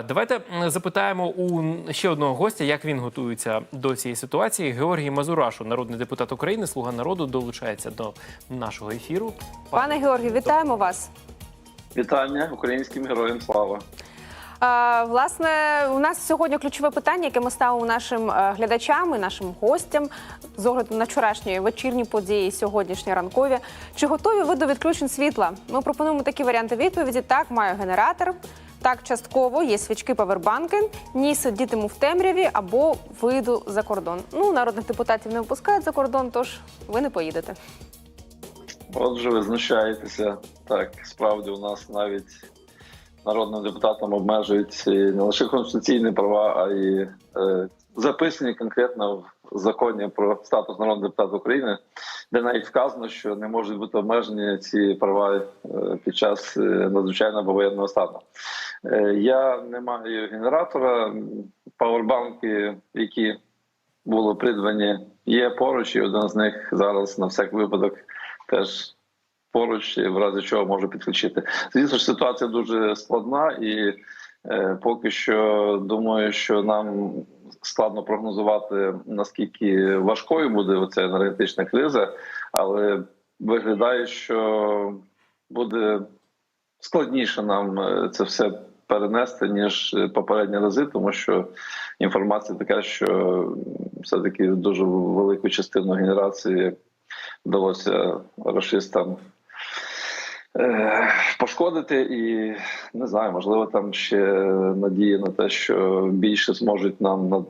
Давайте запитаємо у ще одного гостя, як він готується до цієї ситуації. Георгій Мазурашу, народний депутат України, слуга народу, долучається до нашого ефіру. Пане Георгію, вітаємо вас. Вітання українським героям слава. Власне, у нас сьогодні ключове питання, яке ми ставимо нашим е, глядачам і нашим гостям з огляду на вчорашні вечірні події, і сьогоднішні ранкові. Чи готові ви до відключень світла? Ми пропонуємо такі варіанти відповіді: так, маю генератор. Так, частково є свічки павербанки. Ні, сидітиму в темряві або вийду за кордон. Ну, народних депутатів не випускають за кордон, тож ви не поїдете. Отже, ви знущаєтеся. Так, справді у нас навіть народним депутатам обмежують не лише конституційні права, а й е, записані конкретно в законі про статус народного депутата України, де навіть вказано, що не можуть бути обмежені ці права е, під час е, надзвичайного воєнного стану. Е, я не маю генератора, павербанки, які були придбані, є поруч, і один з них зараз на всяк випадок теж поруч, і в разі чого можу підключити. Звісно ж, ситуація дуже складна, і е, поки що думаю, що нам складно прогнозувати наскільки важкою буде оця енергетична криза, але виглядає, що буде складніше нам е, це все перенести ніж попередні рази, тому що інформація така, що все таки дуже велику частину генерації вдалося рашистам е, пошкодити, і не знаю, можливо, там ще надія на те, що більше зможуть нам над-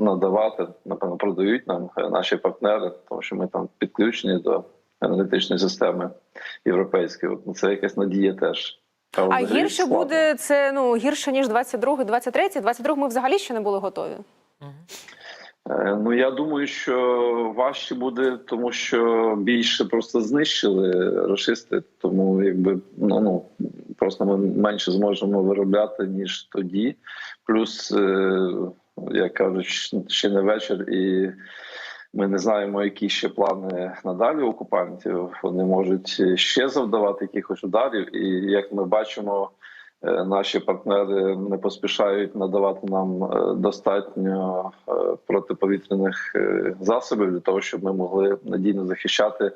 надавати, напевно, продають нам е, наші партнери, тому що ми там підключені до енергетичної системи європейської. Це якась надія теж. А гірше складно. буде це ну гірше ніж 22 23 22 ми взагалі ще не були готові. Е, Ну я думаю, що важче буде, тому що більше просто знищили рашисти. Тому якби ну ну просто ми менше зможемо виробляти ніж тоді. Плюс, е, як кажуть, ще не вечір, і ми не знаємо, які ще плани надалі окупантів. Вони можуть ще завдавати якихось ударів, і як ми бачимо. Е, Наші партнери не поспішають надавати нам е, достатньо е, протиповітряних засобів для того, щоб ми могли надійно захищати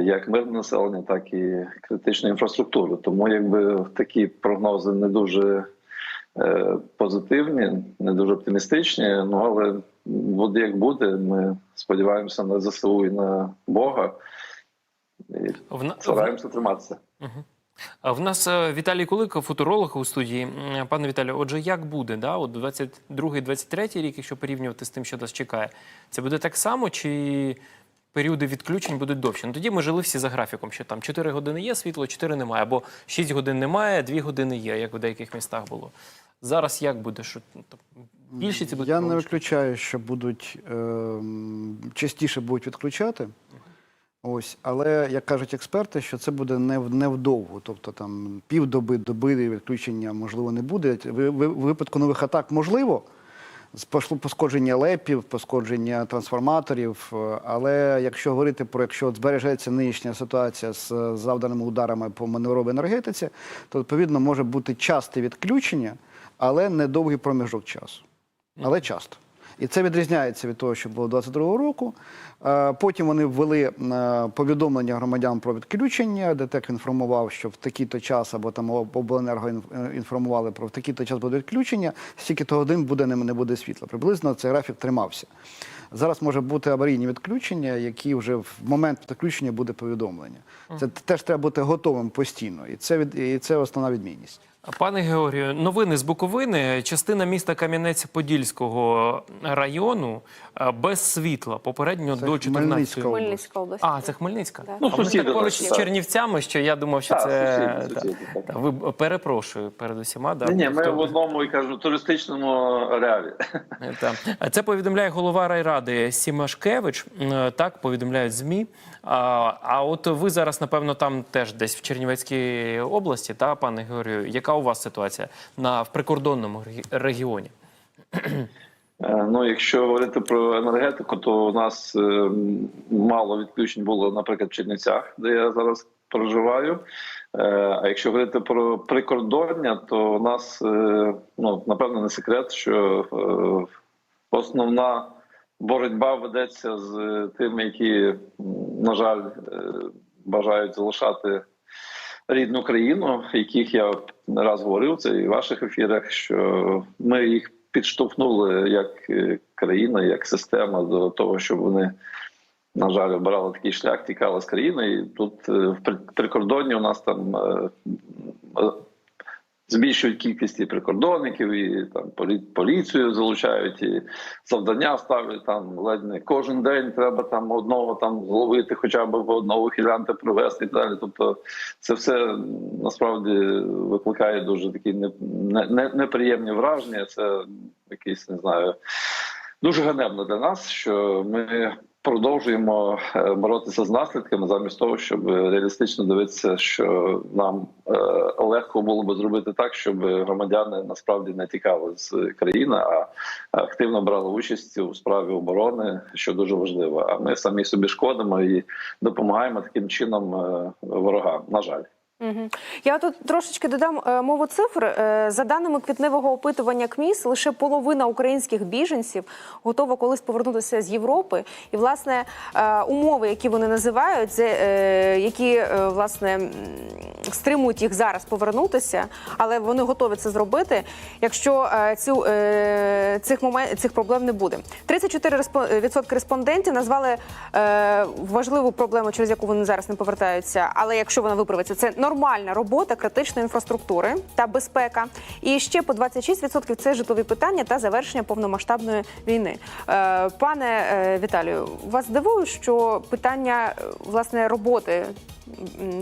як мирне населення, так і критичну інфраструктуру. Тому якби такі прогнози не дуже позитивні, не дуже оптимістичні. Ну але буде як буде. Ми сподіваємося на ЗСУ і на Бога і стараємося триматися. А В нас е, Віталій Кулик, футуролог у студії. Пане Віталію, отже, як буде? Да? От 22-23 рік, якщо порівнювати з тим, що нас чекає, це буде так само, чи періоди відключень будуть довші? Ну тоді ми жили всі за графіком, що там 4 години є світло, 4 немає, або 6 годин немає, 2 години є, як в деяких містах було. Зараз як буде? Що ну, ці будуть Я не виключаю, що будуть ем, частіше будуть відключати. Ось, але як кажуть експерти, що це буде не, в- не. Тобто там півдоби, доби відключення можливо не буде. Ви, ви, в випадку нових атак можливо. Пошкодження лепів, пошкодження трансформаторів. е, Але якщо говорити про якщо збережеться нинішня ситуація з завданими ударами по маневровій енергетиці, то відповідно може бути часте відключення, але недовгий проміжок часу. Але часто. І це відрізняється від того, що було 22-го року. Е, Потім вони ввели е, повідомлення громадян про відключення. ДТЕК інформував, що в такий-то час або там обленерго е, інформували про в такий-то час буде відключення, стільки-то годин буде не не буде світла. Приблизно цей графік тримався. Зараз може бути аварійні відключення, які вже в момент відключення буде повідомлення. Це теж треба бути готовим постійно, і це від і це основна відмінність. Пане Георгію, новини з Буковини. Частина міста Кам'янець-Подільського району е, без світла. Попередньо Це до 14 Хмельницька область. А, це Хмельницька. Да. Ну, а сусіди так поруч з. Чернівцями, що я думав, що Так, це сусіди, сусіди, так. та, ви перепрошую перед усіма. Да, Ні, ні, ми в одному і кажу туристичному ареалі. Та. Це повідомляє голова райради Сімашкевич. Так повідомляють змі. А, а от ви зараз, напевно, там теж десь в Чернівецькій області, та пане Георгію, яка у вас ситуація на в прикордонному регіоні? Е, Ну, якщо говорити про енергетику, то у нас е, мало відключень було, наприклад, в Чернівцях, де я зараз проживаю. Е, А якщо говорити про прикордоння, то у нас ну напевно не секрет, що основна боротьба ведеться з тими, які, на жаль, бажають залишати рідну країну, яких я не раз говорив це і в ваших ефірах, що ми їх підштовхнули як е, країна, як система до того, щоб вони. На жаль, обирали такий шлях, тікали з країни. І тут е, в прикордонні у нас там е, збільшують кількість прикордонників, і там полі- поліцію залучають, і завдання ставлять там ледь не кожен день треба там одного там зловити, хоча б одного хілянта привезти і далі. Тобто, це все насправді викликає дуже такі не, не, не- неприємні враження. Це якийсь не знаю. Дуже ганебно для нас, що ми продовжуємо е, боротися з наслідками, замість того, щоб реалістично дивитися, що нам е, легко було би зробити так, щоб громадяни насправді не тікали з країни, а активно брали участь у справі оборони, що дуже важливо. А ми самі собі шкодимо і допомагаємо таким чином е, ворогам. На жаль. Я тут трошечки додам е, мову цифр. Е, За даними квітневого опитування КМІС, лише половина українських біженців готова колись повернутися з Європи. І власне е, умови, які вони називають, які власне стримують їх зараз повернутися, але вони готові це зробити, якщо цю цих момент цих проблем не буде. 34% респо- респондентів назвали важливу проблему, через яку вони зараз не повертаються. Але якщо вона виправиться, це нормальна робота критичної інфраструктури та безпека. І ще по 26% це житлові питання та завершення повномасштабної війни. Е, пане е, Віталію, вас дивує, що питання е, власне роботи.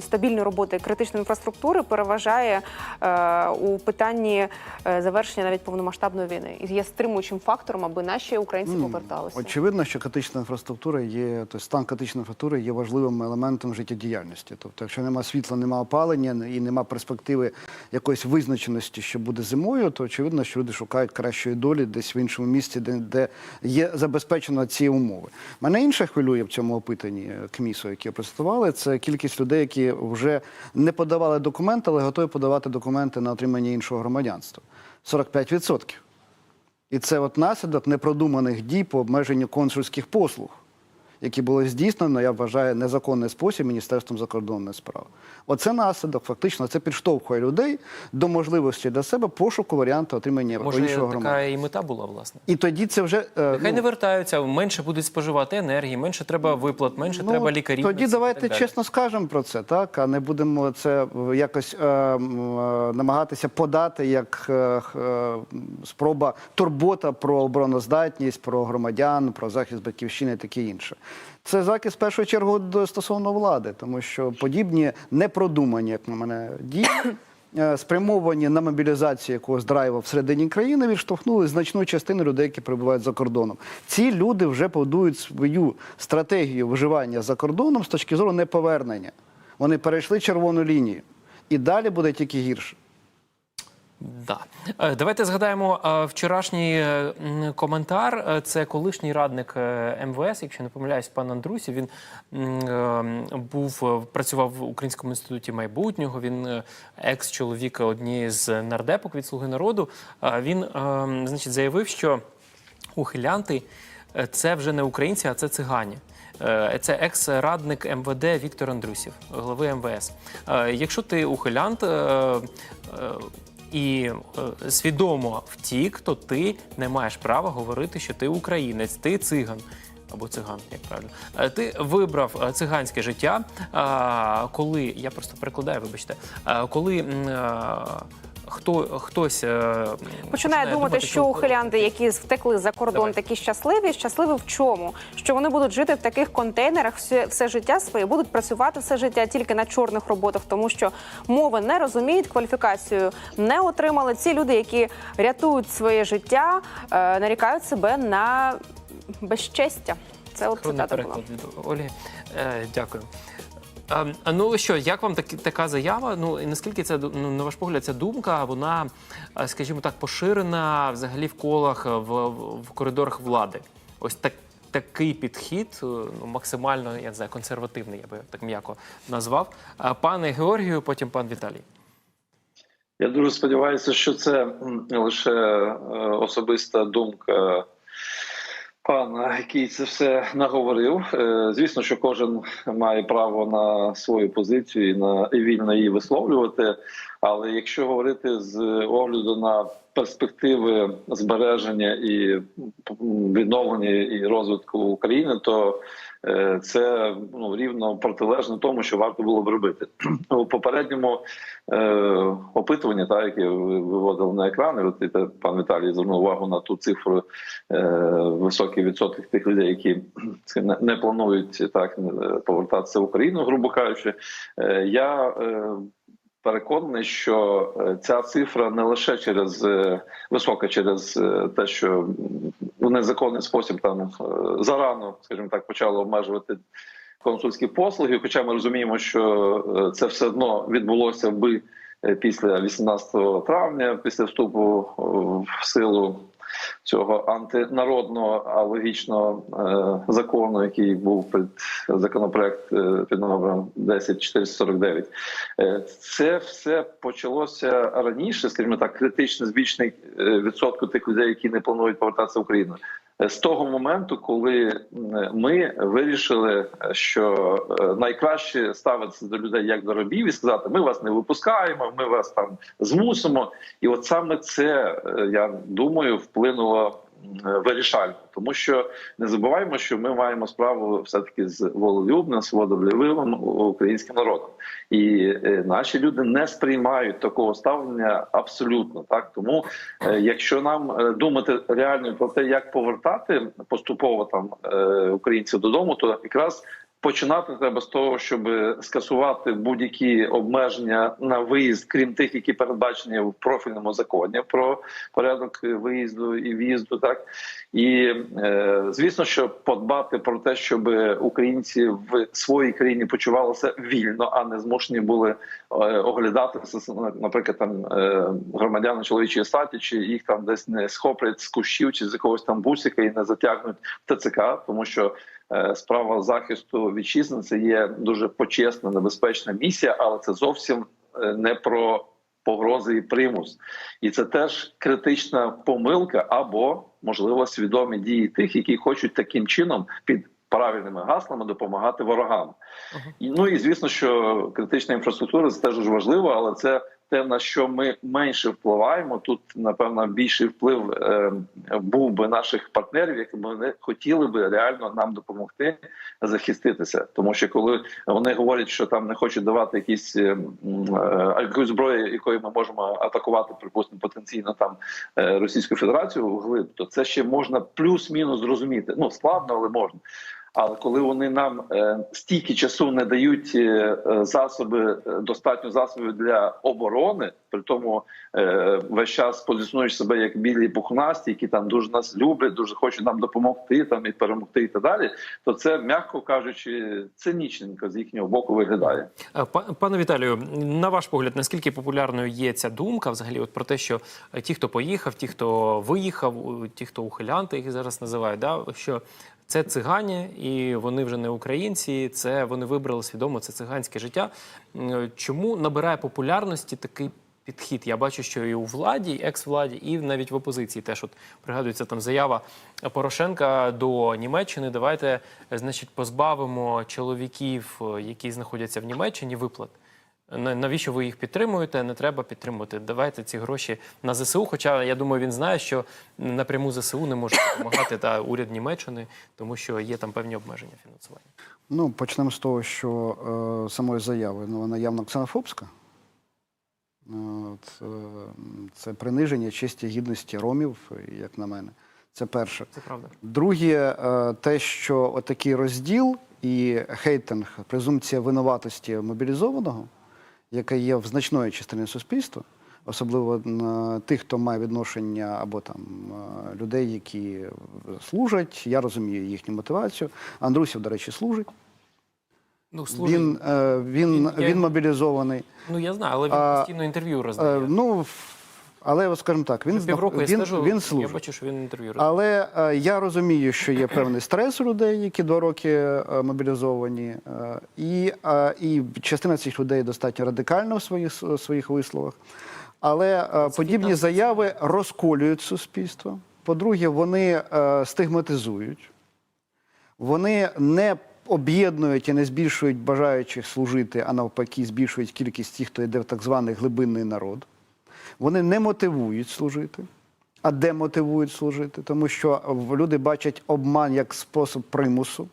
Стабільної роботи критичної інфраструктури переважає е, у питанні завершення навіть повномасштабної війни і є стримуючим фактором, аби наші українці поверталися. Очевидно, що критична інфраструктура є, тобто стан критичної інфраструктури є важливим елементом життєдіяльності. Тобто, якщо немає світла, немає опалення і немає перспективи якоїсь визначеності, що буде зимою, то очевидно, що люди шукають кращої долі десь в іншому місці, де, де є забезпечено ці умови. Мене інше хвилює в цьому опитанні КМІСу, яке представили, це кількість людей, які вже не подавали документи, але готові подавати документи на отримання іншого громадянства. 45%. І це от наслідок непродуманих дій по обмеженню консульських послуг, які були здійснено, я вважаю, незаконний спосіб Міністерством закордонних справ. Оце наслідок, фактично, це підштовхує людей до можливості для себе пошуку варіанту отримання Може, іншого така і мета була, власне. І тоді це вже е, Нехай ну, не вертаються, менше будуть споживати енергії, менше треба виплат, менше треба лікарів. Ну, Тоді давайте чесно скажемо про це, так а не будемо це якось е, е, намагатися подати як е, е, спроба турбота про обороноздатність, про громадян, про захист батьківщини і таке інше. Це захист в першу чергу до стосовно влади, тому що подібні непродумані, як на мене, дії. е, Спрямовані на мобілізацію якогось драйву всередині країни відштовхнули значну частину людей, які перебувають за кордоном. Ці люди вже будують свою стратегію виживання за кордоном з точки зору неповернення. Вони перейшли червону лінію, і далі буде тільки гірше. Да. Е, Давайте згадаємо е, вчорашній е, коментар. Це колишній радник МВС, якщо не помиляюсь, пан Андрусів. Він був працював в Українському інституті майбутнього. Він екс-чоловік однієї з нардепок від Слуги народу. Він значить заявив, що ухилянти це вже не українці, а це цигані. Це екс-радник МВД Віктор Андрусів, глави МВС. Якщо ти ухилянт і е, свідомо втік, то ти не маєш права говорити, що ти українець, ти циган. Або циган, як правильно. Е, Ти вибрав е, циганське життя, коли я просто перекладаю, вибачте, коли хто хтось е, Починає думати, що ухилянти, які втекли за кордон, Давай. такі щасливі. Щасливі в чому? Що вони будуть жити в таких контейнерах все, все життя своє, будуть працювати все життя тільки на чорних роботах, тому що мови не розуміють, кваліфікацію не отримали. Ці люди, які рятують своє життя, е, нарікають себе на безчестя. Це от цитата була. від Ольги. Е, дякую. А, а ну що, як вам такі, така заява? Ну і наскільки це ну, на ваш погляд, ця думка, вона, скажімо так, поширена взагалі в колах в, в коридорах влади? Ось так, такий підхід, е, ну, максимально я не знаю, консервативний, я би так м'яко назвав. Пане Георгію, потім пан Віталій. Я дуже сподіваюся, що це лише е, особиста думка пана, який це все наговорив. Е, Звісно, що кожен має право на свою позицію і на і вільно її висловлювати. Але якщо говорити з огляду на перспективи збереження і відновлення і розвитку України, то це ну рівно протилежно тому, що варто було б робити у попередньому е, опитуванні, та яке ви виводили на екрани. І пан Віталій звернув увагу на ту цифру е, високий відсоток тих людей, які не, планують так е, повертатися в Україну, грубо кажучи. Е, я е, переконаний, що е, ця цифра не лише через е, висока через е, те, що м, незаконний спосіб там е, зарано, скажімо так, почали обмежувати консульські послуги. Хоча ми розуміємо, що е, це все одно відбулося би е, після 18 травня, після вступу в силу цього антинародного, а логічного е, закону, який був під законопроект е, під номером 10449. Е, Це все почалося раніше, скажімо так, критично збільшений е, відсотку тих людей, які не планують повертатися в Україну. З того моменту, коли ми вирішили, що е, найкраще ставитися до людей як до робів, і сказати, ми вас не випускаємо, ми вас там змусимо. І от саме це е, я думаю вплинуло вирішально, тому що не забуваємо, що ми маємо справу все таки з волелюбним, свободолюбивим українським народом, і е, наші люди не сприймають такого ставлення абсолютно так. Тому, е, якщо нам е, думати реально про те, як повертати поступово там е, українців додому, то якраз Починати треба з того, щоб скасувати будь-які обмеження на виїзд, крім тих, які передбачені в профільному законі про порядок виїзду і в'їзду. Так і е, звісно, що подбати про те, щоб українці в своїй країні почувалися вільно, а не змушені були е, оглядатися, наприклад, там е, громадяни чоловічої статі, чи їх там десь не схоплять з кущів чи з якогось там бусика і не затягнуть в ТЦК, тому що. Е, Справа захисту вітчизни це є дуже почесна, небезпечна місія, але це зовсім е, не про погрози і примус, і це теж критична помилка або можливо свідомі дії тих, які хочуть таким чином під правильними гаслами допомагати ворогам. І, ну і звісно, що критична інфраструктура це теж важливо, але це те, на що ми менше впливаємо. Тут напевно більший вплив е, був би наших партнерів, які б вони хотіли би реально нам допомогти захиститися. Тому що коли вони говорять, що там не хочуть давати якісь е, е, якусь зброю, якою ми можемо атакувати, припустимо, потенційно там Російську Федерацію вглиб, то це ще можна плюс-мінус зрозуміти. Ну складно, але можна. Але коли вони нам е, стільки часу не дають е, е, засоби, достатньо засобів для оборони, при тому весь час позиціонують себе як білі пухнасті, які там дуже нас люблять, дуже хочуть нам допомогти там і перемогти, і так далі, то це м'яко кажучи, цинічненько з їхнього боку виглядає. Па- Пане Віталію, на ваш погляд, наскільки популярною є ця думка взагалі от про те, що ті, хто поїхав, ті, хто виїхав, ті, хто ухилянти, їх зараз називають, да, що це цигані, і вони вже не українці, це вони вибрали свідомо це циганське життя. Чому набирає популярності такий підхід? Я бачу, що і у владі, і екс-владі, і навіть в опозиції теж от пригадується там заява Порошенка до Німеччини. Давайте, е, значить, позбавимо чоловіків, е, які знаходяться в Німеччині, виплат. На- Навіщо ви їх підтримуєте? Не треба підтримувати. Давайте ці гроші на ЗСУ. Хоча я думаю, він знає, що напряму ЗСУ не може допомагати та уряд Німеччини, тому що є там певні обмеження фінансування. Ну, почнемо з того, що е, самої заяви ну, вона явно ксенофобська. Е, От, е, це приниження честі гідності ромів, як на мене. Це перше. Це правда. Друге, е, те, що отакий розділ і хейтинг, презумпція винуватості мобілізованого, яка є в значної частини суспільства, особливо на тих, хто має відношення або там е, людей, які служать. Я розумію їхню мотивацію. Андрусів, до речі, служить. Ну, служить, Він, е, він, Він- я- він мобілізований. ну я знаю, але він постійно інтерв'ю Е, роздає. Ну, в- Але, скажімо так, він, півроку я він, стежу, він я служить. бачу, що він інтерв'ю робить. Але е, я розумію, що є певний стрес у людей, які два роки е, мобілізовані, е, і, е, і частина цих людей достатньо радикальна в своїх, в своїх висловах. Але е, подібні заяви розколюють суспільство. По-друге, вони е, стигматизують, вони не об'єднують і не збільшують бажаючих служити, а навпаки, збільшують кількість тих, хто йде в так званий глибинний народ. Вони не мотивують служити, а демотивують служити, тому що люди бачать обман як спосіб примусу.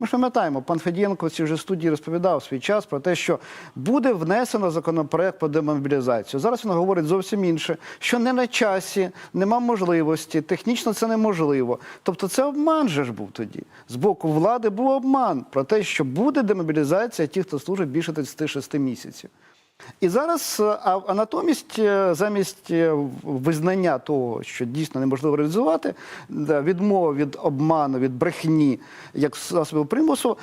Ми ж пам'ятаємо, пан Федієнко в цій же студії розповідав свій час про те, що буде внесено законопроект про демобілізацію. Зараз він говорить зовсім інше, що не на часі, нема можливості, технічно це неможливо. Тобто це обман же ж був тоді. З боку влади був обман про те, що буде демобілізація тих, хто служить більше 36 місяців. І зараз, е, а, а натомість, е, замість е, визнання того, що дійсно неможливо реалізувати, відмова від обману, від брехні, як засобів примусу,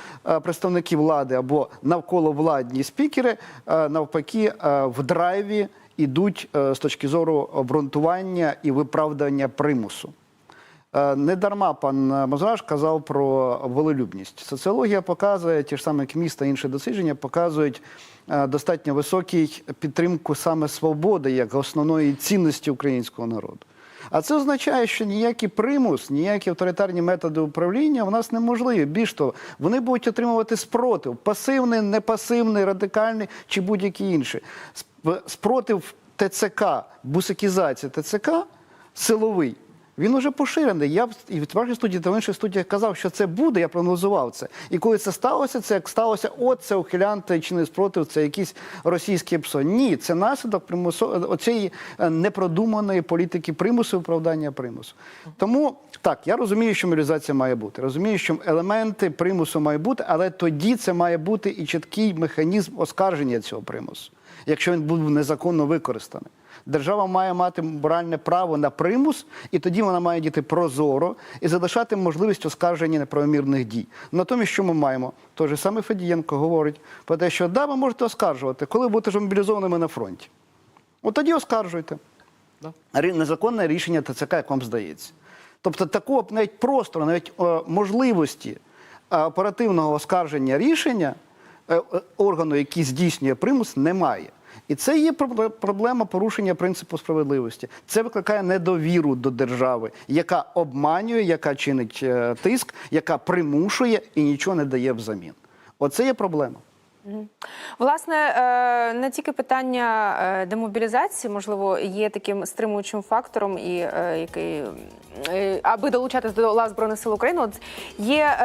представники влади або навколо владні спікери, навпаки, в драйві йдуть з точки зору обґрунтування і виправдання примусу. Е, Не дарма пан Мазураш казав про волелюбність. Соціологія показує, ті ж самі КМІС та інші дослідження показують достатньо високий підтримку саме свободи як основної цінності українського народу. А це означає, що ніякий примус, ніякі авторитарні методи управління у нас неможливі. Більш того, вони будуть отримувати спротив пасивний, непасивний, радикальний чи будь-який інший. Спротив ТЦК, бусикізація ТЦК силовий. Він уже поширений. Я і в вашій студії та в інших студіях казав, що це буде, я прогнозував це. І коли це сталося, це як сталося, от це ухилянти чи не спротив, це якісь російські ПСО. Ні, це наслідок примусу оцієї е, непродуманої політики примусу, виправдання примусу. Тому так, я розумію, що мобілізація має бути. Розумію, що елементи примусу мають бути, але тоді це має бути і чіткий механізм оскарження цього примусу, якщо він був незаконно використаний. Держава має мати моральне право на примус, і тоді вона має діяти прозоро і залишати можливість оскарження неправомірних дій. Натомість, що ми маємо? Той же саме Федієнко говорить про те, що да, ви можете оскаржувати, коли будете ж мобілізованими на фронті. От тоді оскаржуйте. Рі- Незаконне рішення ТЦК, як вам здається. Тобто такого навіть простору, навіть е, можливості е, оперативного оскарження рішення е, органу, який здійснює примус, немає. І це є пробле- проблема порушення принципу справедливості. Це викликає недовіру до держави, яка обманює, яка чинить е, тиск, яка примушує і нічого не дає взамін. Оце є проблема. Власне, е, не тільки питання е, демобілізації, можливо, є таким стримуючим фактором, і е, який аби долучатись до лав збройних сил України, от є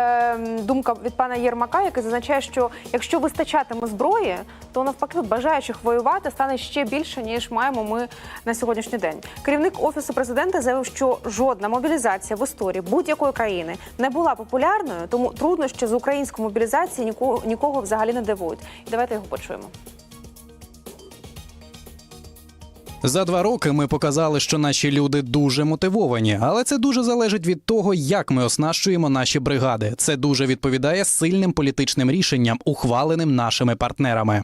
думка від пана Єрмака, який зазначає, що якщо вистачатиме зброї, то навпаки бажаючих воювати стане ще більше ніж маємо ми на сьогоднішній день. Керівник офісу президента заявив, що жодна мобілізація в історії будь-якої країни не була популярною, тому труднощі з української мобілізації нікого, нікого взагалі не дивують. І давайте його почуємо. За два роки ми показали, що наші люди дуже мотивовані, але це дуже залежить від того, як ми оснащуємо наші бригади. Це дуже відповідає сильним політичним рішенням, ухваленим нашими партнерами.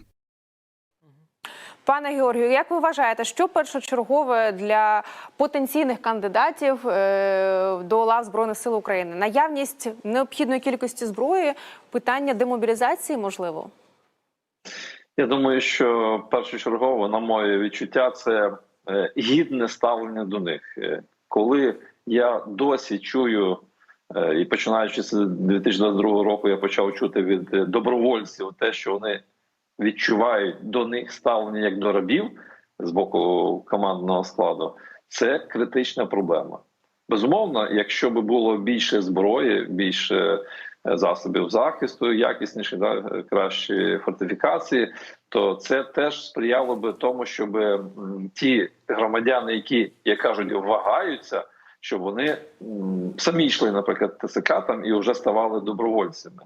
Пане Георгію, як ви вважаєте, що першочергове для потенційних кандидатів е, до лав збройних сил України? Наявність необхідної кількості зброї, питання демобілізації, можливо? Я думаю, що першочергово, на моє відчуття, це е, гідне ставлення до них. Е, Коли я досі чую, е, і починаючи з 2022 року, я почав чути від добровольців те, що вони відчувають до них ставлення як до рабів з боку командного складу, це критична проблема. Безумовно, якщо би було більше зброї, більше засобів захисту, якісніші, да, кращі фортифікації, то це теж сприяло би тому, щоб ті громадяни, які як кажуть, вагаються, щоб вони самі йшли, наприклад, ТСК там і вже ставали добровольцями.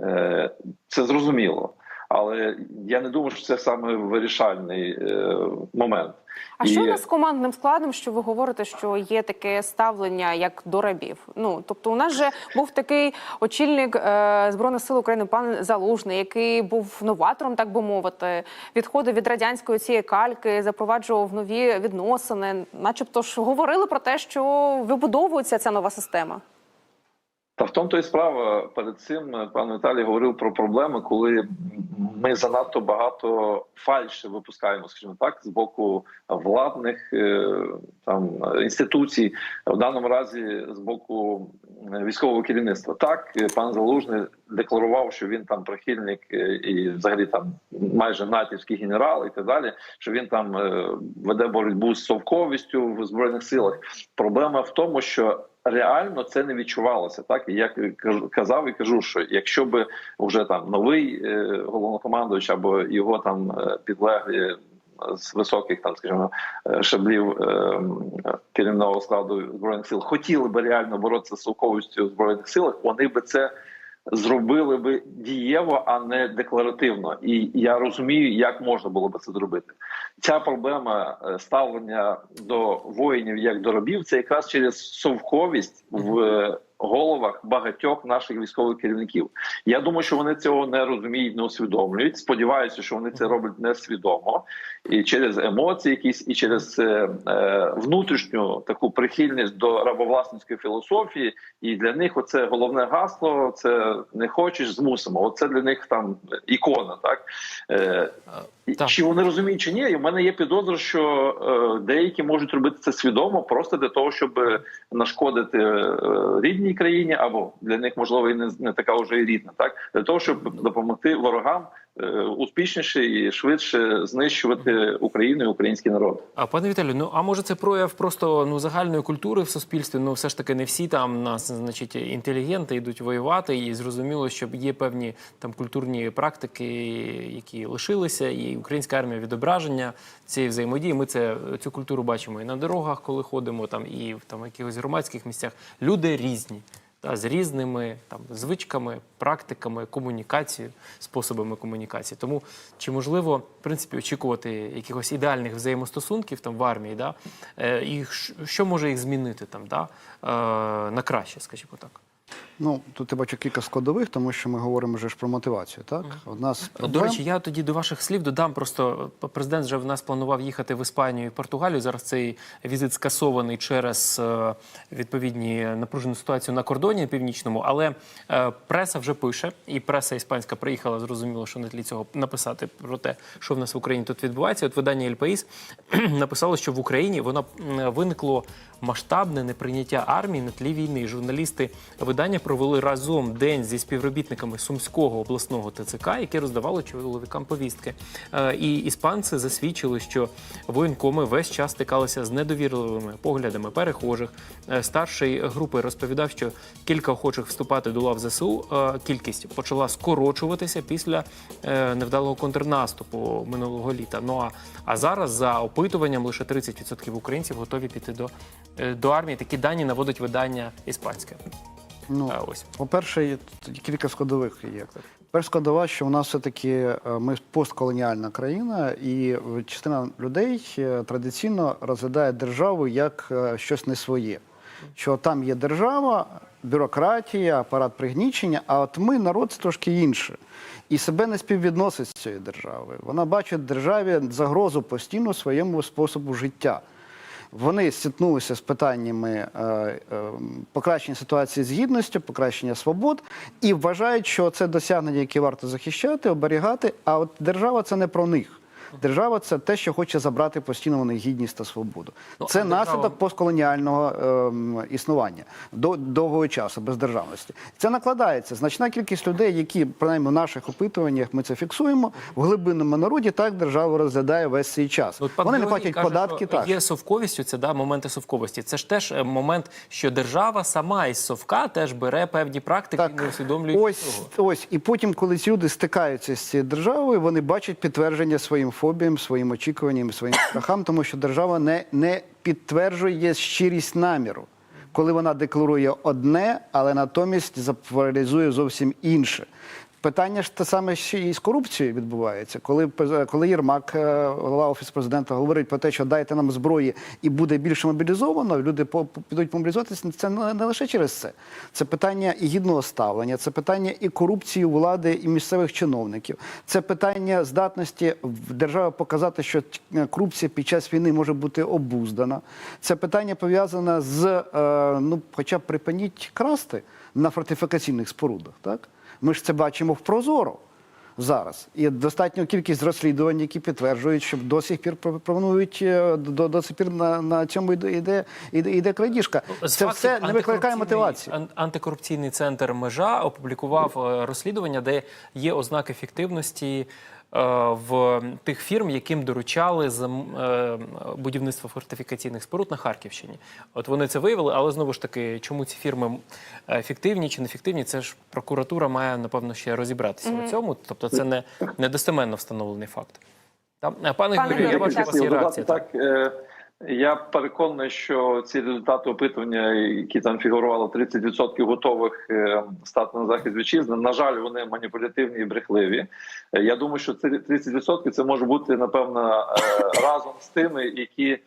Е, Це зрозуміло. Але я не думаю, що це саме вирішальний е, момент. А що у нас з командним складом, що ви говорите, що є таке ставлення як до рабів? Ну тобто, у нас же був такий очільник е, збройних сил України, пан Залужний, який був новатором, так би мовити, відходив від радянської цієї кальки, запроваджував нові відносини, начебто ж говорили про те, що вибудовується ця нова система. Та в тому то і справа перед цим пан Віталій говорив про проблеми, коли ми занадто багато фальші випускаємо, скажімо так, з боку владних е, там інституцій, в даному разі з боку військового керівництва. Так, е, пан Залужний декларував, що він там прихильник е, і взагалі там майже натівський генерал і так далі. Що він там е, веде боротьбу з совковістю в збройних силах. Проблема в тому, що реально це не відчувалося. Так і я казав і кажу, що якщо би вже там новий е, головнокомандуючий або його там е, підлеглі з високих там, скажімо, е, шаблів е, керівного складу збройних сил хотіли би реально боротися з совковістю в збройних силах, вони би це. Зробили би дієво, а не декларативно, і я розумію, як можна було би це зробити. Ця проблема е, ставлення до воїнів як до рабів, це якраз через совковість в головах багатьох наших військових керівників. Я думаю, що вони цього не розуміють, не усвідомлюють. Сподіваюся, що вони це роблять несвідомо і через емоції, якісь і через е, е, внутрішню таку прихильність до рабовласницької філософії. І для них оце головне гасло. Це не хочеш, змусимо. Оце для них там ікона, так. Е, Так. Чи вони розуміють, чи ні? І в мене є підозра, що е, деякі можуть робити це свідомо, просто для того, щоб е, нашкодити е, рідній країні, або для них можливо і не, не така вже і рідна, так? Для того, щоб допомогти ворогам успішніше і швидше знищувати Україну і український народ. А пане Віталію, ну а може це прояв просто ну загальної культури в суспільстві? Ну все ж таки не всі там нас, значить, інтелігенти йдуть воювати, і зрозуміло, що є певні там культурні практики, які лишилися, і українська армія відображення цієї взаємодії. Ми це цю культуру бачимо і на дорогах, коли ходимо, там і в там якихось громадських місцях. Люди різні. Та, з різними там звичками, практиками, комунікацією, способами комунікації. Тому чи можливо в принципі очікувати якихось ідеальних взаємостосунків там в армії, да? е, і що може їх змінити там, да? е, на краще, скажімо так? Ну, тут я бачу кілька складових, тому що ми говоримо вже ж про мотивацію. Так? Одна з До речі, я тоді до ваших слів додам. Просто президент вже в нас планував їхати в Іспанію і Португалію. Зараз цей візит скасований через е, відповідні напружену ситуацію на кордоні північному. Але е, преса вже пише, і преса іспанська приїхала, зрозуміло, що на тлі цього написати про те, що в нас в Україні тут відбувається. От видання «Ельпаїс» написало, що в Україні воно виникло масштабне неприйняття армії на тлі війни. Журналісти видання провели разом день зі співробітниками Сумського обласного ТЦК, які роздавали чоловікам повістки. Е, І іспанці засвідчили, що воєнкоми весь час стикалися з недовірливими поглядами перехожих. Е, Старший групи розповідав, що кілька охочих вступати до лав ЗСУ е, кількість почала скорочуватися після невдалого контрнаступу минулого літа. Ну а, а зараз за опитуванням лише 30% українців готові піти до, до армії. Такі дані наводить видання іспанське. Ну, А, ось. По-перше, є тут кілька складових є. Перша складова, що у нас все-таки е, ми постколоніальна країна, і е, частина людей е, традиційно розглядає державу як щось не своє. Що там є держава, бюрократія, апарат пригнічення, а от ми народ це трошки інше. І себе не співвідносить з цією державою. Вона бачить державі загрозу постійно своєму способу життя. Вони стикнулися з питаннями е, е, покращення ситуації з гідністю, покращення свобод і вважають, що це досягнення, які варто захищати, оберігати. А от держава це не про них. Держава це те, що хоче забрати постійно гідність та свободу. Ну, це наслідок постколоніального ем, існування до довгого часу бездержавності. Це накладається значна кількість людей, які принаймні в наших опитуваннях ми це фіксуємо в глибинному народі. Так держава розглядає весь цей час. Ну, от Вони не платять каже, податки. Так Є совковістю, це да, моменти совковості. Це ж теж е, момент, що держава сама із совка теж бере певні практики, і не усвідомлює ось, цього. ось. І потім, коли ці люди стикаються з цією державою, вони бачать підтвердження своїм фобіям, своїм очікуванням, своїм страхам, тому що держава не, не підтверджує щирість наміру. Коли вона декларує одне, але натомість реалізує зовсім інше. Питання ж те саме і з корупцією відбувається. Коли коли Єрмак, е, голова офісу президента, говорить про те, що дайте нам зброї і буде більше мобілізовано, люди підуть мобілізуватися. Це не не лише через це. Це питання і гідного ставлення, це питання і корупції влади і місцевих чиновників. Це питання здатності держави показати, що е, корупція під час війни може бути обуздана. Це питання пов'язане з е, ну, хоча б припиніть красти на фортифікаційних спорудах. Так ми ж це бачимо в прозоро. Зараз і достатньо кількість розслідувань, які підтверджують, що до сих пір пропонують е, до, до сих пір на, на цьому йде іде, іде, крадіжка. З Це фактів все не викликає мотивації. Антикорупційний центр межа опублікував е, розслідування, де є ознаки ефективності в тих фірм, яким доручали зам- е, будівництво фортифікаційних споруд на Харківщині. От вони це виявили, але знову ж таки, чому ці фірми ефективні чи неефективні, це ж прокуратура має напевно ще розібратися у цьому. Тобто, це не недостеменно встановлений факт. Та, е, Пане, Юрію, я бачу, у вас є реакція. Так. так, е, я переконаний, що ці результати опитування, які там фігурували 30% готових е, стати на захист вітчизни, на жаль, вони маніпулятивні і брехливі. Е, Я думаю, що це 30% це може бути напевно е, разом з тими, які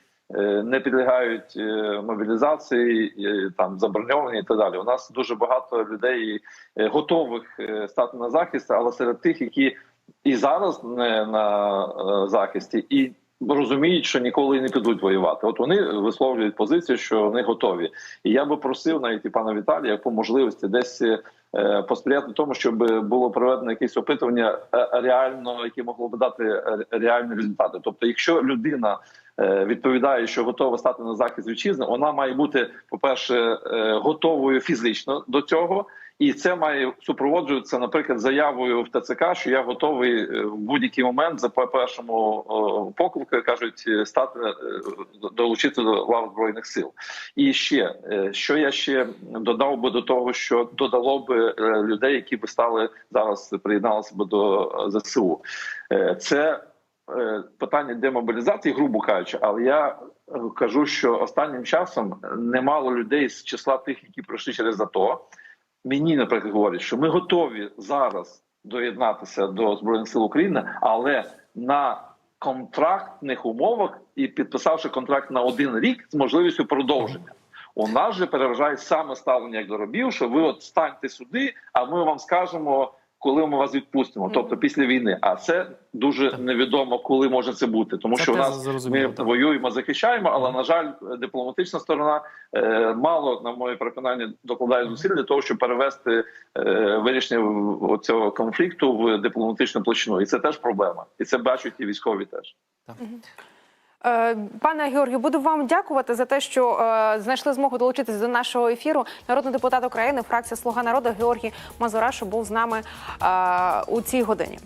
не підлягають мобілізації, там заброньовані і так далі. У нас дуже багато людей готових стати на захист, але серед тих, які і зараз не на захисті, і розуміють, що ніколи не підуть воювати. От вони висловлюють позицію, що вони готові. І я би просив навіть і пана Віталія по можливості десь е, посприяти тому, щоб було проведено якесь опитування е, реально, яке могло би дати е, реальні результати. Тобто, якщо людина відповідає, що готова стати на захист вітчизни, вона має бути, по перше, е, готовою фізично до цього. І це має супроводжуватися, наприклад, заявою в ТЦК, що я готовий е, в будь-який момент за першому поклику, кажуть, е, стати е, долучитися до лав збройних сил. І ще е, що я ще додав би до того, що додало би е, людей, які би стали зараз приєдналися би до е, ЗСУ. Е, Це е, питання демобілізації, грубо кажучи, але я е, кажу, що останнім часом немало людей з числа тих, які пройшли через АТО. Мені, наприклад, говорять, що ми готові зараз доєднатися до збройних сил України, але на контрактних умовах і підписавши контракт на один рік з можливістю продовження. У нас же переважає саме ставлення як до робів, що ви от станьте сюди, а ми вам скажемо, коли ми вас відпустимо, тобто після війни. А це дуже невідомо, коли може це бути, тому Це що у теза нас ми так. воюємо, захищаємо, але на жаль, дипломатична сторона е, мало на моє переконання докладає зусиль для того, щоб перевести е, вирішення цього конфлікту в дипломатичну площину, і це теж проблема, і це бачать і військові теж. Е, Пане Георгію, буду вам дякувати за те, що е, знайшли змогу долучитися до нашого ефіру. Народний депутат України, фракція Слуга народу Георгій Мазурашу був з нами е, у цій годині.